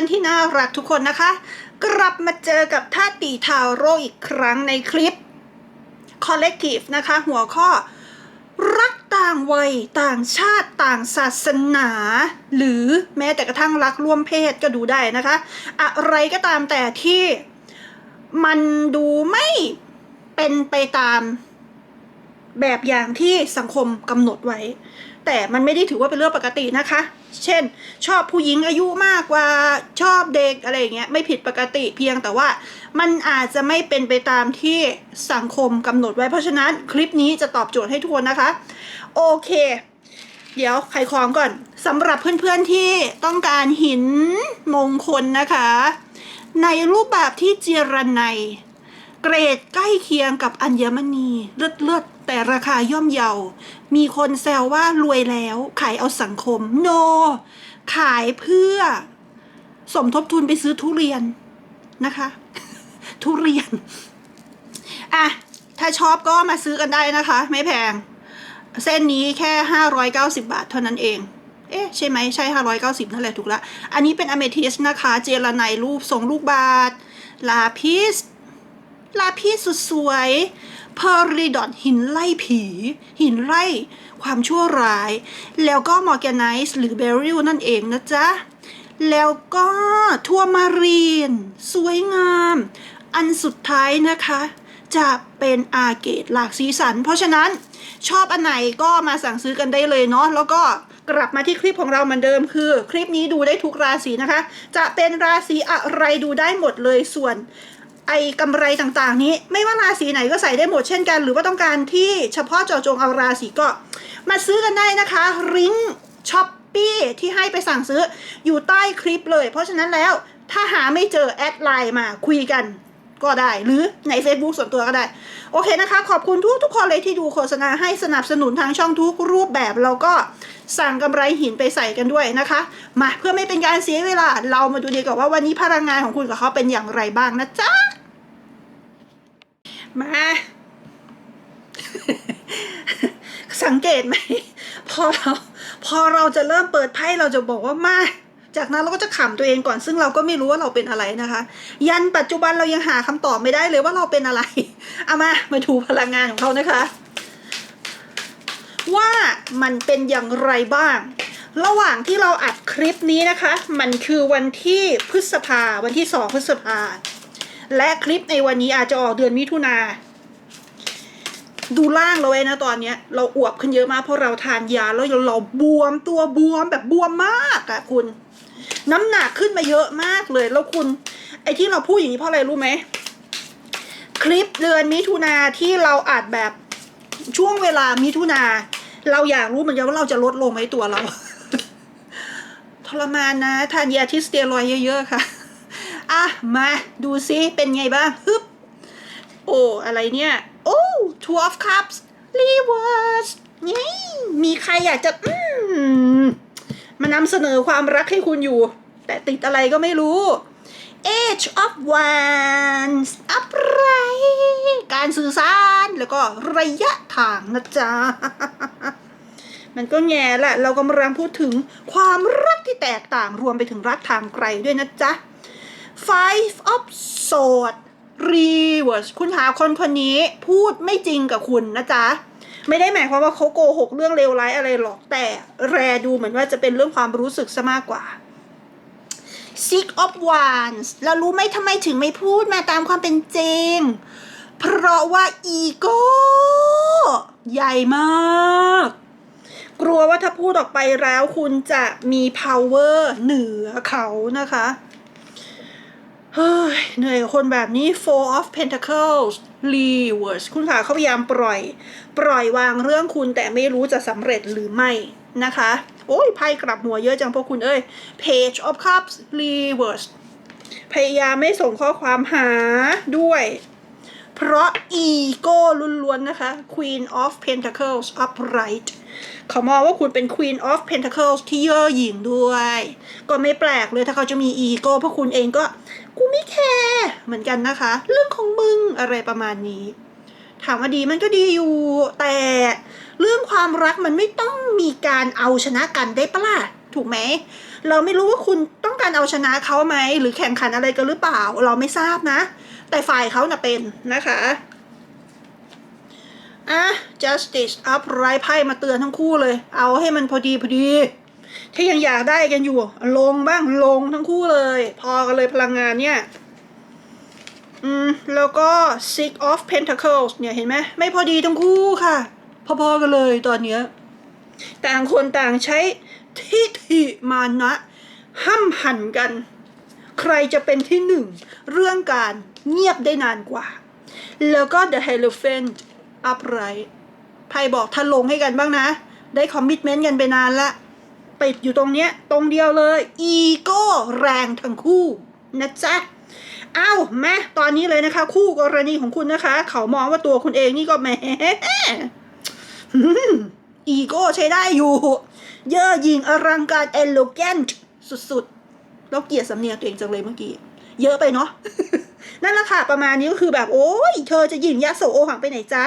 อนๆที่น่ารักทุกคนนะคะ กลับมาเจอกับท่าตีทาโรอีกครั้งในคลิป Collective นะคะ หัวข้อ รักต่างวัย ต่างชาติต่างศาสนา หรือแม้แต่กระทั่งรักร่วมเพศก็ดูได้นะคะ อะไรก็ตามแต่ที่มันดูไม่เป็นไปตามแบบอย่างที่สังคมกำหนดไว้ แต่มันไม่ได้ถือว่าเป็นเรื่องปกตินะคะ เช่น ชอบผู้หญิงอายุมากกว่าชอบเด็กอะไรอย่างเงี้ยไม่ผิดปกติเพียงแต่ว่ามันอาจจะไม่เป็นไปตามที่สังคมกำหนดไว้เพราะฉะนั้นคลิปนี้จะตอบโจทย์ให้ทุกคนนะคะ โอเค เดี๋ยวไขของก่อนสำหรับเพื่อนๆที่ต้องการหินมงคลนะคะ ในรูปแบบที่เจรไน เกรดใกล้เคียงกับอัญมณีเลือดๆแต่ราคาย่อมเยา มีคนแซวว่ารวยแล้ว ขายเอาสังคม โน ขายเพื่อ สมทบทุนไปซื้อทุเรียนนะคะ ทุเรียน อะ ถ้าชอบก็มาซื้อกันได้นะคะ ไม่แพง เส้นนี้แค่ 590 บาทเท่านั้นเอง เอ๊ะ ใช่ไหมใช่ 590 นั่นแหละถูกละ อันนี้เป็นอเมทิสนะคะ เจลาไนรูปทรงลูกบาท ลาพิส ลาพิสสุดสวยเพอริดอนหินไล่ผี หินไล่ความชั่วร้าย แล้วก็มอร์แกนไนซ์หรือเบริลนั่นเองนะจ๊ะ แล้วก็ทัวมารีน สวยงาม อันสุดท้ายนะคะ จะเป็นอาเกตหลากสีสัน เพราะฉะนั้นชอบอันไหนก็มาสั่งซื้อกันได้เลยเนาะแล้วก็กลับมาที่คลิปของเราเหมือนเดิมคือ คลิปนี้ดูได้ทุกราศีนะคะ จะเป็นราศีอะไรดูได้หมดเลยส่วน ไอ้กำไรต่างๆ นี้ ไม่ว่าราศีไหนก็ใส่ได้หมดเช่นกัน หรือว่าต้องการที่เฉพาะเจาะจงเอาราศีก็ มาซื้อกันได้นะคะริงช้อปปี้ที่ให้ไปสั่งซื้ออยู่ใต้คลิปเลย เพราะฉะนั้นแล้วถ้าหาไม่เจอแอดไลน์มาคุยกันก็ได้ หรือใน Facebook ส่วนตัวก็ได้ โอเคนะคะ ขอบคุณทุกทุกคนเลยที่ดูโฆษณาให้สนับสนุนทางช่องทุกรูปแบบ แล้วก็สั่งกำไรหินไปใส่กันด้วยนะคะ มาเพื่อไม่เป็นการเสียเวลา เรามาดูดีกว่าว่าวันนี้พลังงานของคุณกับเขาเป็นอย่างไรบ้างนะจ๊ะ มา สังเกตไหม พอเรา พอเราจะเริ่มเปิดไพ่เราจะบอกว่ามาจากนั้นเราก็จะขำตัวเองก่อนซึ่งเราก็ไม่รู้ว่าเราเป็นอะไรนะคะ ยันปัจจุบันเรายังหาคำตอบไม่ได้เลยว่าเราเป็นอะไรเอามามาดูพลังงานของเขานะคะ ว่ามันเป็นอย่างไรบ้าง ระหว่างที่เราอัดคลิปนี้นะคะ มันคือวันที่พฤษภาวันที่สองพฤษภา และคลิปในวันนี้อาจจะออกเดือนมิถุนาดูล่างเราไว้นะตอนเนี้ย เราอวบขึ้นเยอะมากเพราะเราทานยาแล้วเราบวมตัวบวมแบบบวมมากอะคุณ น้ำหนักขึ้นมาเยอะมากเลยแล้วคุณ ไอ้ที่เราพูดอย่างนี้เพราะอะไรรู้ไหมคลิปเดือนมิถุนาที่เราอัดแบบช่วงเวลามิถุนาเราอยากรู้เหมือนกันว่าเราจะลดลงไหมตัวเรา ทรมานนะ ทานยาที่สเตียรอยเยอะ ๆ ค่ะ อะมาดูซิเป็นไงบ้างฮึบโอ้อะไรเนี่ยโอ้ two of cups reverse นี่มีใครอยากจะอืมมานำเสนอความรักให้คุณอยู่ แต่ติดอะไรก็ไม่รู้ Age of Wands อะไร การสื่อสารแล้วก็ระยะทางนะจ๊ะ มันก็แง่แหละเรากำลังพูดถึงความรักที่แตกต่างรวมไปถึงรักทางไกลด้วยนะจ๊ะ Five of Swords Reverse คุณหาคนคนนี้พูดไม่จริงกับคุณนะจ๊ะ ไม่ได้หมายความว่าเขาโกหกเรื่องเลวร้ายอะไรหรอกแต่แรดูเหมือนว่าจะเป็นเรื่องความรู้สึกซะมากกว่า Six of Wands แล้วรู้ไหมทำไมถึงไม่พูดมาตามความเป็นจริง เพราะว่าอีโก้ใหญ่มาก กลัวว่าถ้าพูดออกไปแล้วคุณจะมี power เหนือเขานะคะ เฮ้ยเหนื่อยกับคนแบบนี้ Four of Pentacles Reverse คุณค่ะเขาพยายามปล่อย ปล่อยวางเรื่องคุณแต่ไม่รู้จะสำเร็จหรือไม่นะคะ โอ้ยไพ่กลับหัวเยอะจังพวกคุณเอ้ย Page of Cups Reverse พยายามไม่ส่งข้อความหาด้วย เพราะอีโก้ล้วนๆนะคะ Queen of Pentacles upright เขามองว่าคุณเป็น Queen of Pentacles ที่เย่อหยิ่งด้วย ก็ไม่แปลกเลยถ้าเขาจะมีอีโก้เพราะคุณเองก็กูไม่แคร์เหมือนกันนะคะ เรื่องของมึงอะไรประมาณนี้ ถามว่าดีมันก็ดีอยู่ แต่เรื่องความรักมันไม่ต้องมีการเอาชนะกันได้ปะล่ะถูกไหม เราไม่รู้ว่าคุณต้องการเอาชนะเขาไหม หรือแข่งขันอะไรกันหรือเปล่า เราไม่ทราบนะ แต่ฝ่ายเขาน่ะเป็นนะคะอะ justice upright ไพ่มาเตือนทั้งคู่เลย เอาให้มันพอดีพอดี ถ้ายังอยากได้กันอยู่ ลงบ้างลงทั้งคู่เลย พอกันเลยพลังงานเนี่ย อืม แล้วก็ six of pentacles เนี่ยเห็นไหมไม่พอดีทั้งคู่ค่ะ พอๆกันเลยตอนเนี้ยต่างคนต่างใช้ทิฏฐิมานะห้ำหันกัน ใครจะเป็นที่หนึ่ง เรื่องการ เงียบได้นานกว่า แล้วก็ the hierophant upright ไพ่บอกถ้าลงให้กันบ้างนะ ได้คอมมิ t เมนต์กันไปนานละไปอยู่ตรงเนี้ย ตรงเดียวเลย อีโก้แรงทั้งคู่นะจ๊ะเอ้าแม่ตอนนี้เลยนะคะ คู่กรณีของคุณนะคะ เขามองว่าตัวคุณเองนี่ก็แหมอีโก้ใช้ได้อยู่ เย่อหยิ่งอลังการ elegant สุดๆ แล้วเกลียดสำเนียงตัวเองจังเลยเมื่อกี้ เยอะไปเนาะ นั่นแหละค่ะประมาณนี้ก็คือแบบโอ้ยเธอจะหยิ่งยะโสโอหังไปไหนจ๊ะ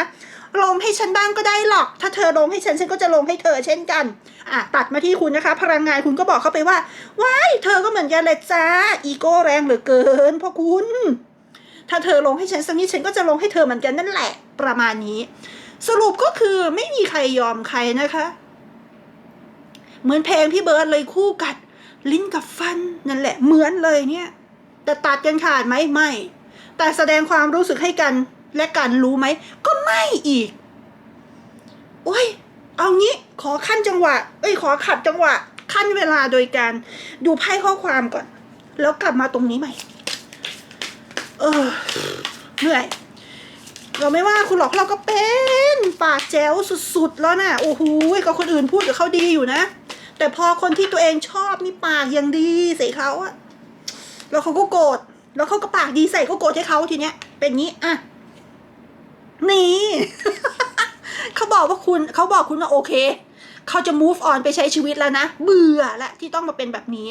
ลงให้ฉันบ้างก็ได้หรอก ถ้าเธอลงให้ฉันฉันก็จะลงให้เธอเช่นกัน อะตัดมาที่คุณนะคะ พลังงานคุณก็บอกเข้าไปว่า ว้ายเธอก็เหมือนกันเลยจ้า อีโก้แรงเหลือเกินพ่อคุณ ถ้าเธอลงให้ฉันสักนิดฉันก็จะลงให้เธอเหมือนกันนั่นแหละ ประมาณนี้ สรุปก็คือไม่มีใครยอมใครนะคะ เหมือนเพลงพี่เบิร์ดเลยคู่กัด ลิ้นกับฟันนั่นแหละ เหมือนเลยเนี่ย แต่ตัดกันขาดไหมไม่ แต่แสดงความรู้สึกให้กันและกันรู้ไหม ก็ไม่อีก โอ้ย เอางี้ขอขั้นจังหวะ เอ้ยขอขัดจังหวะ ขั้นเวลาโดยการดูไพ่ข้อความก่อน แล้วกลับมาตรงนี้ใหม่ เออเหนื่อย เราไม่ว่าคุณหรอกเราก็เป็นปากแจ๋วสุดๆแล้วนะ่ะ โอ้โหก็คนอื่นพูดกับเขาดีอยู่นะ แต่พอคนที่ตัวเองชอบนี่ปากยังดีใส่เขาอะแล้วเขาก็โกรธ แล้วเขาก็ปากดีใส่ก็โกรธให้เขาทีเนี้ย เป็นงี้อะนี่ เขาบอกว่าคุณเขาบอกคุณว่าโอเค เขาจะ move on ไปใช้ชีวิตแล้วนะ เบื่อละที่ต้องมาเป็นแบบนี้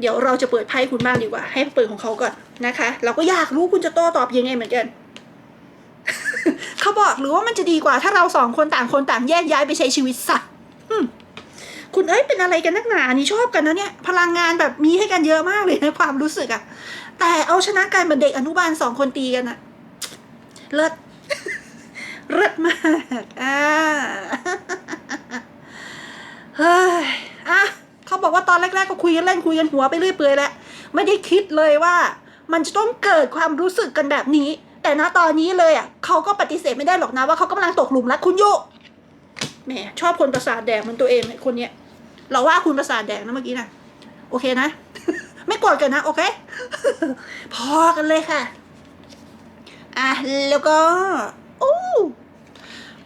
เดี๋ยวเราจะเปิดไพ่คุณบ้างดีกว่า ให้เปิดของเขาก่อนนะคะ เราก็อยากรู้คุณจะโต้ตอบยังไงเหมือนกันเขาบอกหรือว่ามันจะดีกว่า ถ้าเราสองคนต่างคนต่างแยกย้ายไปใช้ชีวิตสัตว์ คุณเอ้ยเป็นอะไรกันนักหนานี่ชอบกันนะเนี่ย พลังงานแบบมีให้กันเยอะมากเลยในความรู้สึกอะแต่เอาชนะกันเหมือนเด็กอนุบาลสองคนตีกันอะเลิศเลิศมากอ่าเฮ้ยอะเขาบอกว่าตอนแรก ๆ ก็คุยกันเล่นคุยกันหัวไปเรื่อยเปื่อยแหละไม่ได้คิดเลยว่ามันจะต้องเกิดความรู้สึกกันแบบนี้ แต่ณตอนนี้เลยอะเขาก็ปฏิเสธไม่ได้หรอกนะว่าเขากำลังตกหลุมรักคุณอยู่แหมชอบคนประสาทแดงเหมันตัวเองคนเนี้ย เราว่าคุณประสาทแดงนะเมื่อกี้นะโอเคนะ ไม่โกรธกันนะ โอเค พอกันเลยค่ะ อะ แล้วก็โอ้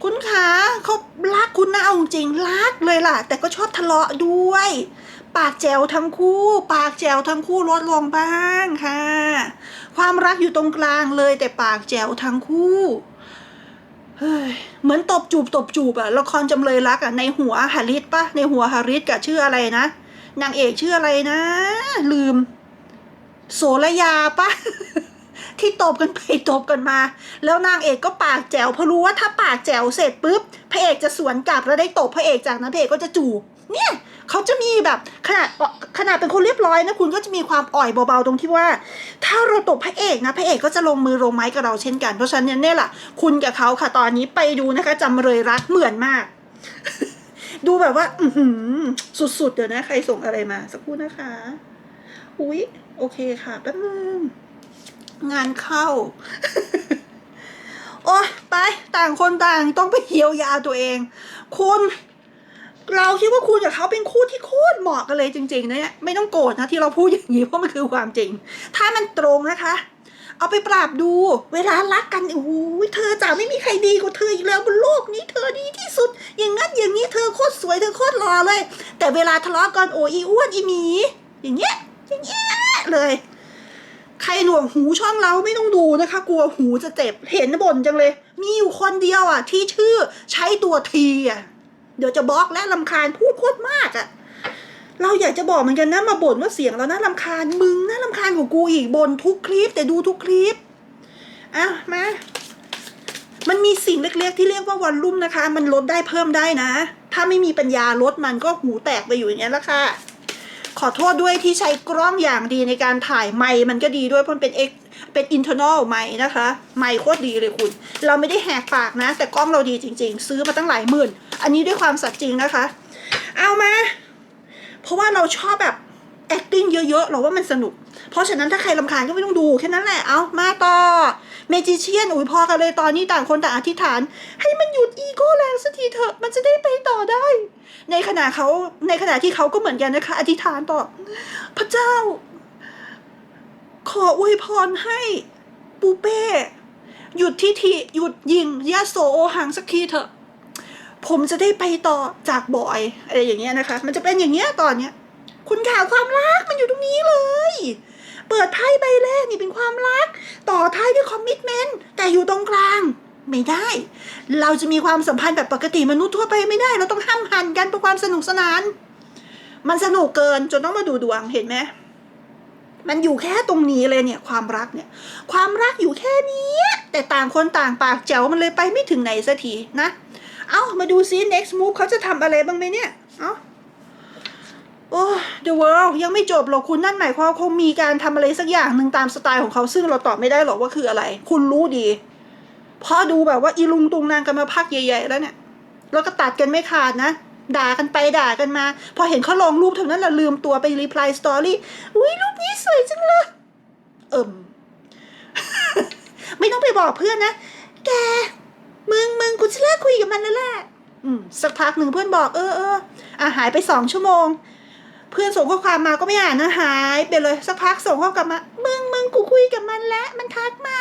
คุณคะเขารักคุณนะเอาจริงรักเลยล่ะ แต่ก็ชอบทะเลาะด้วย ปากแจวทั้งคู่ ปากแจวทั้งคู่ลดลงบ้างค่ะ ความรักอยู่ตรงกลางเลยแต่ปากแจวทั้งคู่ เหมือนตบจูบตบจูบอะละครจำเลยรักอะในหัวฮาริสปะในหัวฮาริสกับชื่ออะไรนะนางเอกชื่ออะไรนะ ลืม โสระยาปะ ที่ตบกันไปตบกันมา แล้วนางเอกก็ปากแจ๋วเพราะรู้ว่าถ้าปากแจ๋วเสร็จปุ๊บพระเอกจะสวนกลับแล้วได้ตบพระเอกจากนั้นพระเอกก็จะจูบเนี่ยเขาจะมีแบบขนาดขนาดเป็นคนเรียบร้อยนะคุณก็จะมีความอ่อยเบาๆตรงที่ว่า ถ้าเราตบพระเอกนะพระเอกก็จะลงมือลงไม้กับเราเช่นกัน เพราะฉะนั้นเนี่ยแหละคุณกับเขาค่ะตอนนี้ไปดูนะคะจำเลยรักเหมือนมาก ดูแบบว่า อืสุดๆเดี๋ยวนะ ใครส่งอะไรมา สักครู่นะคะ อุ๊ย โอเคค่ะแป๊บนึง งานเข้า โอ้ยไปต่างคนต่างต้องไปเยียวยาตัวเอง คุณเราคิดว่าคุณกับเขาเป็นคู่ที่โคตรเหมาะกันเลยจริงๆนะเนี่ยไม่ต้องโกรธนะที่เราพูดอย่างนี้เพราะมันคือความจริง ถ้ามันตรงนะคะ เอาไปปราบดู เวลารักกันโอ้โหเธอจ๋าไม่มีใครดีกว่าเธออีกแล้วบนโลกนี้เธอดีที่สุด อย่างงั้นอย่างนี้เธอโคตรสวยเธอโคตรหล่อเลย แต่เวลาทะเลาะกันโอ้ยอีอ้วนอีหมีอย่างเงี้ยอย่างเงี้ยเลย รหนวกหูช่องเราไม่ต้องดูนะคะ กลัวหูจะเจ็บเห็นบ่นจังเลย มีอยู่คนเดียวอะ ที่ชื่อใช้ตัวทีอะเดี๋ยวจะบล็อกและลำคาญพูดโคตรมากอะเราอยากจะบอกเหมือนกันนะมาบ่นว่าเสียงเราน่าลำคาญมึงน่าลำคาญกว่ากูอีกบ่นทุกคลิป แต่ดูทุกคลิปอะมามันมีสิ่งเล็ก ๆ ที่เรียกว่าวอลลุ่มนะคะ มันลดได้เพิ่มได้นะ ถ้าไม่มีปัญญาลดมันก็หูแตกไปอยู่อย่างนี้ยแหละค่ะ ขอโทษด้วยที่ใช้กล้องอย่างดีในการถ่ายไมค์มันก็ดีด้วยเพราะเป็นเอ็กเป็นอินเทอร์นอลไมค์นะคะไมค์โคตรดีเลยคุณ เราไม่ได้แหกปากนะ แต่กล้องเราดีจริง ๆ ซื้อมาตั้งหลายหมื่น อันนี้ด้วยความสัตย์จริงนะคะ เอามา เพราะว่าเราชอบแบบ acting เยอะๆเราว่ามันสนุก เพราะฉะนั้นถ้าใครลำคาญก็ไม่ต้องดูแค่นั้นแหละเอามาต่อเมจิเชียนอุ้ยพอกันเลยตอนนี้ต่างคนต่างอธิษฐาน ให้มันหยุดอีโก้แรงสักทีเถอะมันจะได้ไปต่อได้ ในขณะเขาในขณะที่เขาก็เหมือนกันนะคะ อธิษฐานต่อ พระเจ้า ขออวยพรให้ปูเป้หยุดที่ทีหยุดยิงยาโสโอหังสักทีเถอะ ผมจะได้ไปต่อจากบอยอะไรอย่างเงี้ยนะคะ มันจะเป็นอย่างเงี้ยตอนเนี้ย คุณข่าวความรักมันอยู่ตรงนี้เลย เปิดไพ่ใบแรกนี่เป็นความรัก ต่อท้ายด้วยคอมมิชเมนต์แต่อยู่ตรงกลาง ไม่ได้ เราจะมีความสัมพันธ์แบบปกติมนุษย์ทั่วไปไม่ได้ เราต้องห้ามหันกันเพื่อความสนุกสนาน มันสนุกเกินจนต้องมาดูดวงเห็นไหมมันอยู่แค่ตรงนี้เลยเนี่ยความรักเนี่ย ความรักอยู่แค่นี้แต่ต่างคนต่างปากแจ๋วมันเลยไปไม่ถึงไหนสักทีนะ เอามาดูซิ next move เขาจะทำอะไรบ้างไหมเนี่ย เอา โอ้ the world ยังไม่จบหรอกคุณนั่นหมายความว่าคงมีการทำอะไรสักอย่างหนึ่งตามสไตล์ของเขาซึ่งเราตอบไม่ได้หรอกว่าคืออะไร คุณรู้ดี เพราะดูแบบว่าอีลุงตุงนางกันมาพักใหญ่ ๆ แล้วเนี่ย แล้วก็ตัดกันไม่ขาดนะ ด่ากันไปด่ากันมา พอเห็นเขาลงรูปเท่านั้นเราลืมตัวไปรีプライสตอรี่อุ้ยรูปนี้สวยจังเลย เอิ่ม ไม่ต้องไปบอกเพื่อนนะ แก มึงมึงกูจะเลิกคุยกับมันแล้วแหละ อืม สักพักหนึ่งเพื่อนบอก เออเอออ่ะหายไปสองชั่วโมง เพื่อนส่งข้อความมาก็ไม่อ่านนะหายไปเลยสักพักส่งข้อความมามึงมึงกูคุยกับมันแล้วมันทักมา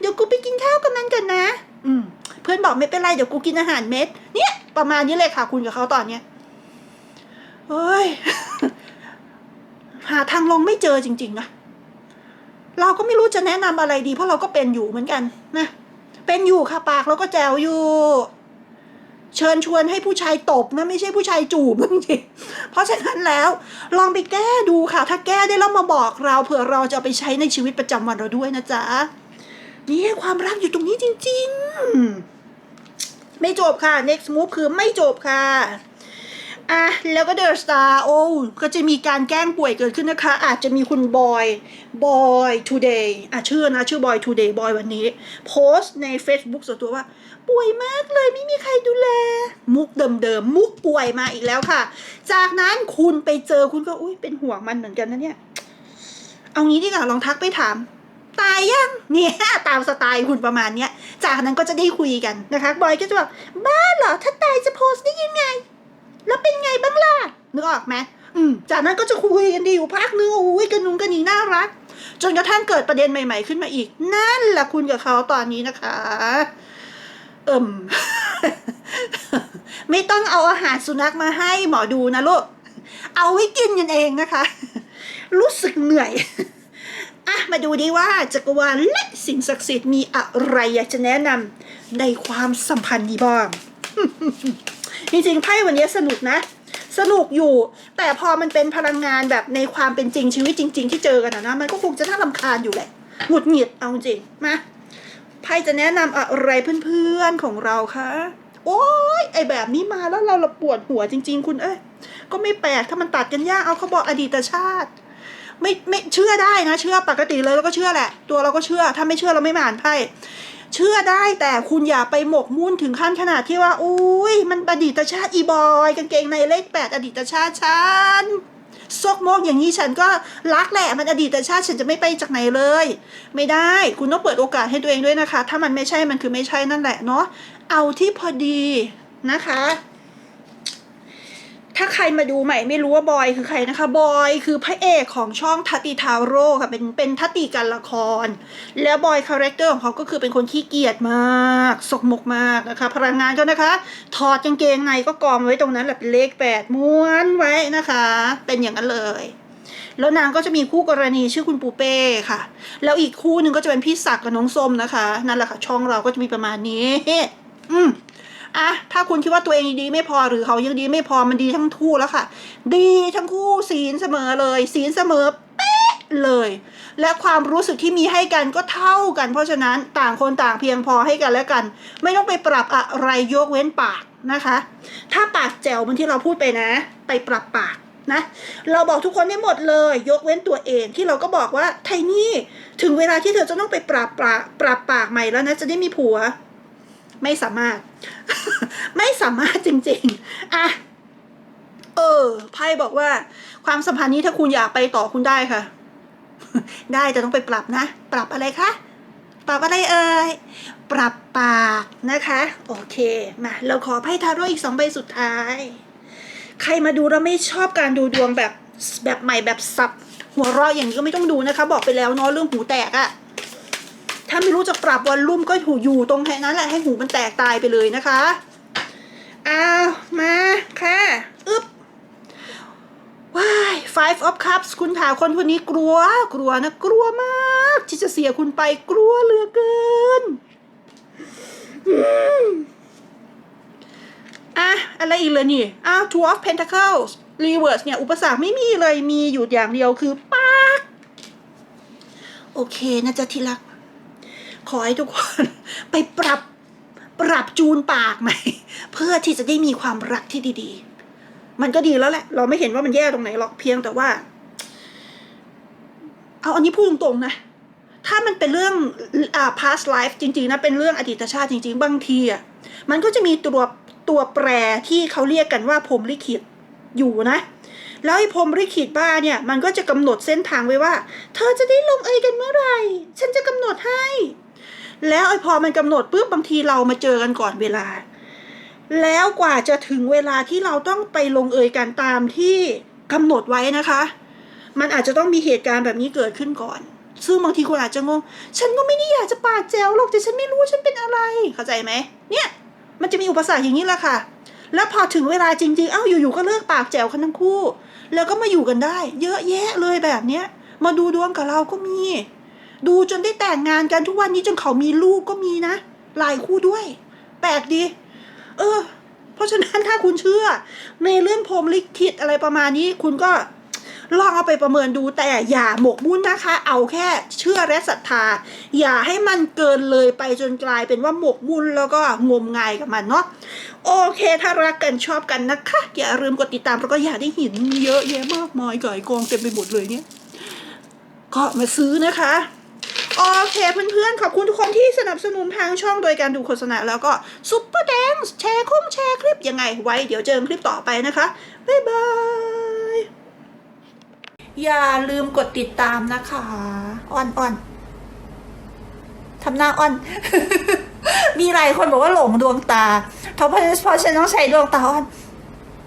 เดี๋ยวกูไปกินข้าวกับมันก่อนนะ อืม เพื่อนบอกไม่เป็นไรเดี๋ยวกูกินอาหารเม็ด เนี่ย ประมาณนี้เลยค่ะ คุณกับเขาตอนเนี้ยเฮ้ยหาทางลงไม่เจอจริง ๆ นะ เราก็ไม่รู้จะแนะนำอะไรดี เพราะเราก็เป็นอยู่เหมือนกันนะ เป็นอยู่ค่ะปากเราก็แจวอยู่ เชิญชวนให้ผู้ชายตบนะไม่ใช่ผู้ชายจูบจริงๆเพราะฉะนั้นแล้วลองไปแก้ดูค่ะ ถ้าแก้ได้แล้วมาบอกเราเผื่อเราจะไปใช้ในชีวิตประจำวันเราด้วยนะจ๊ะนี่ความรักอยู่ตรงนี้จริง ๆ ไม่จบค่ะ next move คือไม่จบค่ะอะแล้วก็เดอะสตาร์โอ้ก็จะมีการแกล้งป่วยเกิดขึ้นนะคะ อาจจะมีคุณบอยบอยทูเดย์อะชื่อนะ ชื่อบอยทูเดย์บอยวันนี้ โพสต์ใน Facebook ส่วนตัวว่า ป่วยมากเลยไม่มีใครดูแล มุกเดิมๆมุกป่วยมาอีกแล้วค่ะ จากนั้นคุณไปเจอคุณก็อุ้ยเป็นห่วงมันเหมือนกันนะเนี่ย เอางี้ดีกว่าลองทักไปถาม ตายยังเนี่ยตามสไตล์คุณประมาณเนี้ยจากนั้นก็จะได้คุยกันนะคะบอยก็จะบอกบ้าเหรอถ้าตายจะโพสต์ได้ยังไง แล้วเป็นไงบ้างล่ะนึกออกไหมอืมจากนั้นก็จะคุยกันดีอยู่พักนึงโอ้ยกันนุงกันนีน่ารัก จนกระทั่งเกิดประเด็นใหม่ ๆ ขึ้นมาอีก นั่นแหละคุณกับเขาตอนนี้นะคะ เอิ่มไม่ต้องเอาอาหารสุนัขมาให้หมอดูนะลูก เอาไว้กินกันเองนะคะ รู้สึกเหนื่อยอะมาดูดีว่าจักรวาลและสิ่งศักดิ์สิทธิ์มีอะไรอยากจะแนะนำในความสัมพันธ์นี้บ้าง จริงๆไพ่วันนี้สนุกนะ สนุกอยู่ แต่พอมันเป็นพลังงานแบบในความเป็นจริงชีวิตจริง ๆ ที่เจอกันนะมันก็คงจะน่ารำคาญอยู่แหละหงุดหงิดเอาจริงมา ไพ่จะแนะนำอะไรเพื่อนๆของเราคะโอ้ยไอแบบนี้มาแล้วเราเราปวดหัวจริง ๆ คุณเอ้ยก็ไม่แปลกถ้ามันตัดกันยากเอาเขาบอกอดีตชาติ ไม่ไม่เชื่อได้นะ เชื่อปกติเลยแล้วก็เชื่อแหละ ตัวเราก็เชื่อถ้าไม่เชื่อเราไม่มาอ่านไพ่เชื่อได้แต่คุณอย่าไปหมกมุ่นถึงขั้นขนาดที่ว่าอุ้ยมันอดีตชาติอีบอยกางเกงในเลขแปดอดีตชาติฉัน ซกโมกอย่างนี้ฉันก็รักแหละมันอดีตชาติฉันจะไม่ไปจากไหนเลย ไม่ได้คุณต้องเปิดโอกาสให้ตัวเองด้วยนะคะ ถ้ามันไม่ใช่มันคือไม่ใช่นั่นแหละเนาะเอาที่พอดีนะคะ ถ้าใครมาดูใหม่ไม่รู้ว่าบอยคือใครนะคะ บอยคือพระเอกของช่องทัตติทาโร่ค่ะ เป็นเป็นทัตติการละคร แล้วบอยคาแรคเตอร์ของเขาก็คือเป็นคนขี้เกียจมาก สกมกมากนะคะ พลังงานก็นะคะ ถอดกางเกงในก็กองไว้ตรงนั้นแหละเป็นเลขแปดม้วนไว้นะคะ เป็นอย่างนั้นเลยแล้วนางก็จะมีคู่กรณีชื่อคุณปูเป้ค่ะ แล้วอีกคู่หนึ่งก็จะเป็นพี่ศักดิ์กับน้องส้มนะคะ นั่นแหละค่ะ ช่องเราก็จะมีประมาณนี้ อืม อะถ้าคุณคิดว่าตัวเองดีไม่พอหรือเขายังดีไม่พอมันดีทั้งคู่แล้วค่ะ ดีทั้งคู่ศีลเสมอเลย ศีลเสมอเป๊ะเลย และความรู้สึกที่มีให้กันก็เท่ากัน เพราะฉะนั้นต่างคนต่างเพียงพอให้กันและกัน ไม่ต้องไปปรับอะไรยกเว้นปากนะคะ ถ้าปากแจ๋วเหมือนที่เราพูดไปนะ ไปปรับปากนะเราบอกทุกคนได้หมดเลย ยกเว้นตัวเองที่เราก็บอกว่าไทนี่ถึงเวลาที่เธอจะต้องไปปราบปราบปราบปากใหม่แล้วนะจะได้มีผัว ไม่สามารถ ไม่สามารถจริง ๆ อะ เออ ไพ่บอกว่า ความสัมพันธ์นี้ถ้าคุณอยากไปต่อคุณได้ค่ะ ได้แต่ต้องไปปรับนะ ปรับอะไรคะปรับอะไรเอ่ย ปรับปากนะคะ โอเค มา เราขอไพ่ทาโร่อีกสองใบสุดท้าย ใครมาดูแล้วไม่ชอบการดูดวงแบบแบบใหม่แบบสับ หัวเราะอย่างนี้ก็ไม่ต้องดูนะคะ บอกไปแล้วเนาะเรื่องหูแตกอะ ถ้าไม่รู้จะปรับวอลลุ่มก็ถูอยู่ตรงแค่นั้นแหละให้หูมันแตกตายไปเลยนะคะเอามาค่ะอึ๊บว้าย five of cups คุณถาคนคนนี้กลัว กลัวนะ กลัวมาก ที่จะเสียคุณไปกลัวเหลือเกินอะ อะไรอีกเลยนี่อ้าว two of pentacles reverse เนี่ย อุปสรรคไม่มีเลยมีอยู่อย่างเดียวคือปาก โอเคนะจ๊ะที่รัก ขอให้ทุกคนไปปรับปรับจูนปากใหม่ เพื่อที่จะได้มีความรักที่ดี ๆ มันก็ดีแล้วแหละ เราไม่เห็นว่ามันแย่ตรงไหนหรอกเพียงแต่ว่า เอาอันนี้พูดตรงๆนะถ้ามันเป็นเรื่องอ่า past life จริง ๆ นะ เป็นเรื่องอดีตชาติจริง ๆ บางทีอะมันก็จะมีตัวตัวแปรที่เขาเรียกกันว่าพรมลิขิตอยู่นะ แล้วไอ้พรมลิขิตบ้าเนี่ย มันก็จะกำหนดเส้นทางไว้ว่า เธอจะได้ลงเอยกันเมื่อไหร่ ฉันจะกำหนดให้ แล้วไอ้พอมันกำหนดปุ๊บบางทีเรามาเจอกันก่อนเวลา แล้วกว่าจะถึงเวลาที่เราต้องไปลงเอยกันตามที่กำหนดไว้นะคะ มันอาจจะต้องมีเหตุการณ์แบบนี้เกิดขึ้นก่อน ซึ่งบางทีคนอาจจะงง ฉันก็ไม่ได้อยากจะปากแจวหรอกแต่ฉันไม่รู้ฉันเป็นอะไรเข้าใจไหมเนี่ยมันจะมีอุปสรรคอย่างนี้แหละค่ะ แล้วพอถึงเวลาจริงๆ เอ้าอยู่ๆก็เลิกปากแจวกันทั้งคู่ แล้วก็มาอยู่กันได้ เยอะแยะเลยแบบเนี้ย มาดูดวงกับเราก็มี ดูจนได้แต่งงานกันทุกวันนี้จนเขามีลูกก็มีนะหลายคู่ด้วย แปลกดี เออ เพราะฉะนั้นถ้าคุณเชื่อ ในเรื่องพรมลิขิตอะไรประมาณนี้ คุณก็ลองเอาไปประเมินดูแต่อย่าหมกมุ่นนะคะ เอาแค่เชื่อและศรัทธา อย่าให้มันเกินเลยไปจนกลายเป็นว่าหมกมุ่นแล้วก็งมงายกับมันเนาะโอเค ถ้ารักกันชอบกันนะคะ อย่าลืมกดติดตามแล้วก็อยากได้หินเยอะแยะมากมายก่ายกองเต็มไปหมดเลยเนี่ย ก็มาซื้อนะคะ โอเคเพื่อนๆ ขอบคุณทุกคนที่สนับสนุนทางช่องโดยการดูโฆษณาแล้วก็ซุปเปอร์แดงแชร์คุ้มแชร์คลิปยังไงไว้เดี๋ยวเจอคลิปต่อไปนะคะ บ๊ายบาย อย่าลืมกดติดตามนะคะอ่อนอ่อนทำหน้าอ่อน มีหลายคนบอกว่าหลงดวงตาเพราะเพราะฉันต้องใช้ดวงตาอ่อน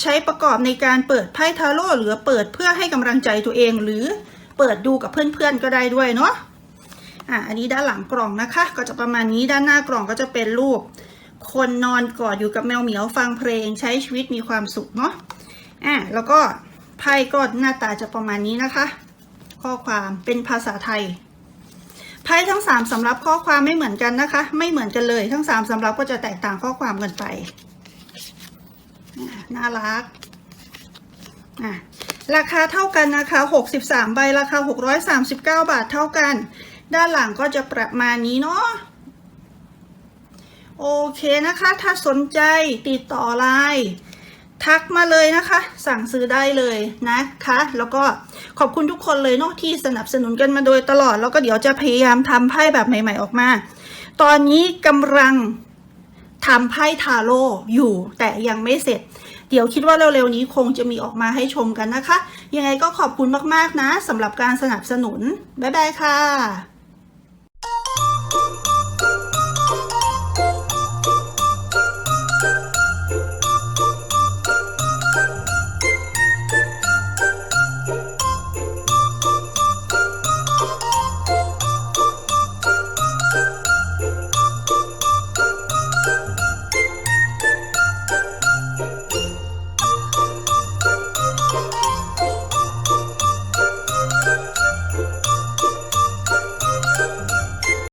ใช้ประกอบในการเปิดไพ่ทาโร่หรือเปิดเพื่อให้กำลังใจตัวเอง หรือเปิดดูกับเพื่อนๆก็ได้ด้วยเนาะอะอันนี้ด้านหลังกล่องนะคะ ก็จะประมาณนี้ด้านหน้ากล่องก็จะเป็นรูป คนนอนกอดอยู่กับแมวเหมียวฟังเพลงใช้ชีวิตมีความสุขเนาะอะแล้วก็ไพ่ก็หน้าตาจะประมาณนี้นะคะ ข้อความเป็นภาษาไทยไพ่ทั้งสามสำรับข้อความไม่เหมือนกันนะคะ ไม่เหมือนกันเลยทั้งสามสำรับก็จะแตกต่างข้อความกันไป น่ารักอะราคาเท่ากันนะคะ 63 ใบราคา 639 บาทเท่ากัน ด้านหลังก็จะประมาณนี้เนาะโอเคนะคะ ถ้าสนใจติดต่อไลน์ทักมาเลยนะคะ สั่งซื้อได้เลยนะคะ แล้วก็ขอบคุณทุกคนเลยเนาะที่สนับสนุนกันมาโดยตลอด แล้วก็เดี๋ยวจะพยายามทำไพ่แบบใหม่ ๆออกมา ตอนนี้กำลังทำไพ่ทาโร่อยู่แต่ยังไม่เสร็จ เดี๋ยวคิดว่าเร็วๆนี้คงจะมีออกมาให้ชมกันนะคะ ยังไงก็ขอบคุณมากๆนะสำหรับการสนับสนุน บ๊ายบายค่ะ